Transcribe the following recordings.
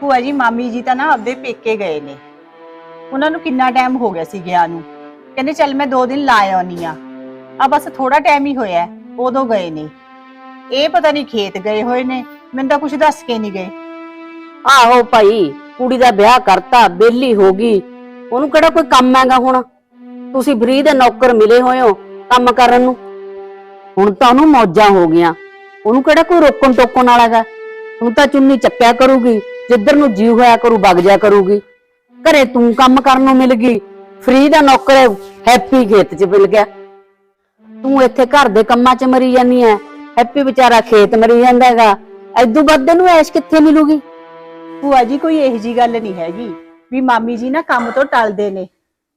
ਭੂਆ ਜੀ, ਮਾਮੀ ਜੀ ਤਾਂ ਨਾ ਆਪਦੇ ਪੇਕੇ ਗਏ ਨੇ। ਉਹਨਾਂ ਨੂੰ ਕਿੰਨਾ ਟਾਈਮ ਹੋ ਗਿਆ ਸੀ ਗਿਆ ਨੂੰ। ਕਹਿੰਦੇ ਚੱਲ ਮੈਂ ਦੋ ਦਿਨ ਲਾ ਆਉਣੀ ਆ ਆ ਬਸ ਥੋੜਾ ਟਾਈਮ ਹੀ ਹੋਇਆ ਉਦੋਂ ਗਏ ਨੇ। ਇਹ ਪਤਾ ਨਹੀਂ ਖੇਤ ਗਏ ਹੋਏ ਨੇ, ਮੈਨੂੰ ਤਾਂ ਕੁਝ ਦੱਸ ਕੇ ਨਹੀਂ ਗਏ। ਆਹੋ ਭਾਈ, ਕੁੜੀ ਦਾ ਵਿਆਹ ਕਰਤਾ ਬੇਲੀ ਹੋ ਗਈ। ਉਹਨੂੰ ਕਿਹੜਾ ਕੋਈ ਕੰਮ ਹੈਗਾ ਹੁਣ? ਤੁਸੀਂ ਫਰੀ ਦੇ ਨੌਕਰ ਮਿਲੇ ਹੋਏ ਹੋ ਕੰਮ ਕਰਨ ਨੂੰ। ਹੁਣ ਤਾਂ ਉਹਨੂੰ ਮੌਜਾਂ ਹੋ ਗਈਆਂ। ਉਹਨੂੰ ਕਿਹੜਾ ਕੋਈ ਰੋਕਣ ਟੋਕਣ ਵਾਲਾ ਹੈਗਾ? ਹੁਣ ਤਾਂ ਚੁੰਨੀ ਚੱਪਿਆ ਕਰੂਗੀ। ਜਿੱਧਰ ਨੂੰ ਜੀ ਹੋਇਆ ਕਰੂ, ਵਗ ਜਾ ਕਰੂਗੀ। ਘਰੇ ਤੂੰ ਕੰਮ ਕਰਨ ਨੂੰ ਮਿਲ ਗਈ ਫਰੀ ਦਾ ਨੌਕਰ ਹੈਪੀ ਖੇਤ 'ਚ ਮਿਲ ਗਿਆ। ਤੂੰ ਇੱਥੇ ਘਰ ਦੇ ਕੰਮਾਂ 'ਚ ਮਰੀ ਜਾਨੀ ਐ ਹੈਪੀ ਵਿਚਾਰਾ ਖੇਤ ਮਰੀ ਜਾਂਦਾ ਹੈਗਾ। ਐਦੂ ਵੱਧ ਨੂੰ ਐਸ਼ ਕਿੱਥੇ ਮਿਲੂਗੀ? ਭੂਆ ਜੀ, ਕੋਈ ਇਹੋ ਜੀ ਗੱਲ ਨਹੀਂ ਹੈਗੀ ਵੀ ਮਾਮੀ ਜੀ ਨਾ ਕੰਮ ਤੋਂ ਟਲਦੇ ਨੇ।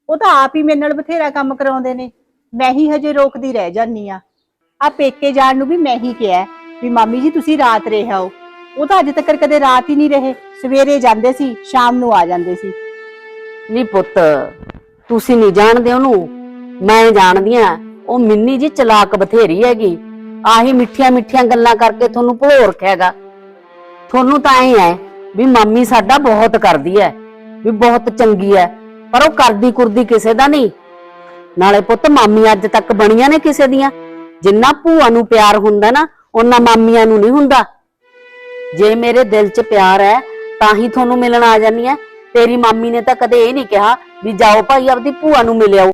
ਉਹ ਤਾਂ ਆਪ ਹੀ ਮੇਰੇ ਨਾਲ ਬਥੇਰਾ ਕੰਮ ਕਰਾਉਂਦੇ ਨੇ। ਮੈਂ ਹੀ ਹਜੇ ਰੋਕਦੀ ਰਹਿ ਜਾਨੀ ਆ। ਆ ਪੇਕੇ ਜਾਣ ਨੂੰ ਵੀ ਮੈਂ ਹੀ ਕਿਹਾ ਵੀ ਮਾਮੀ ਜੀ, ਤੁਸੀਂ ਰਾਤ ਰਹੇ ਹੋ ਉਹ ਤਾਂ ਅਜੇ ਤੱਕ ਕਦੇ ਰਾਤ ਹੀ ਨਹੀਂ ਰਹੇ। ਸਵੇਰੇ ਜਾਂਦੇ ਸੀ, ਸ਼ਾਮ ਨੂੰ ਆ ਜਾਂਦੇ ਸੀ। ਨੀ ਪੁੱਤ, ਤੁਸੀਂ ਨਹੀਂ ਜਾਣਦੇ ਉਹਨੂੰ। ਮੈਂ ਜਾਣਦੀ ਆ ਉਹ ਮਿੰਨੀ ਜੀ ਚਲਾਕ ਬਥੇਰੀ ਹੈਗੀ। ਆਹੀ ਮਿੱਠੀਆਂ ਮਿੱਠੀਆਂ ਗੱਲਾਂ ਕਰਕੇ ਤੁਹਾਨੂੰ ਭੋਰ ਰੱਖਿਆਗਾ ਤੁਹਾਨੂੰ ਤਾਂ ਐ ਹੈ ਵੀ ਮਾਮੀ ਸਾਡਾ ਬਹੁਤ ਕਰਦੀ ਹੈ, ਵੀ ਬਹੁਤ ਚੰਗੀ ਹੈ, ਪਰ ਉਹ ਕਰਦੀ ਕੁਰਦੀ ਕਿਸੇ ਦਾ ਨਹੀਂ। ਨਾਲੇ ਪੁੱਤ, ਮਾਮੀ ਅੱਜ ਤੱਕ ਬਣੀਆਂ ਨੇ ਕਿਸੇ ਦੀਆਂ। ਜਿੰਨਾ ਭੂਆ ਨੂੰ ਪਿਆਰ ਹੁੰਦਾ ਨਾ ਉਹਨਾਂ ਮਾਮੀਆਂ ਨੂੰ ਨਹੀਂ ਹੁੰਦਾ। ਜੇ ਮੇਰੇ ਦਿਲ 'ਚ ਪਿਆਰ ਹੈ, ਤਾਂ ਹੀ ਤੁਹਾਨੂੰ ਮਿਲਣ ਆ ਜਾਨੀ ਹੈ। ਤੇਰੀ ਮਾਮੀ ਨੇ ਤਾਂ ਕਦੇ ਇਹ ਨਹੀਂ ਕਿਹਾ ਵੀ ਜਾਓ ਭਾਈ, ਆਪਦੀ ਭੂਆ ਨੂੰ ਮਿਲਿਆਓ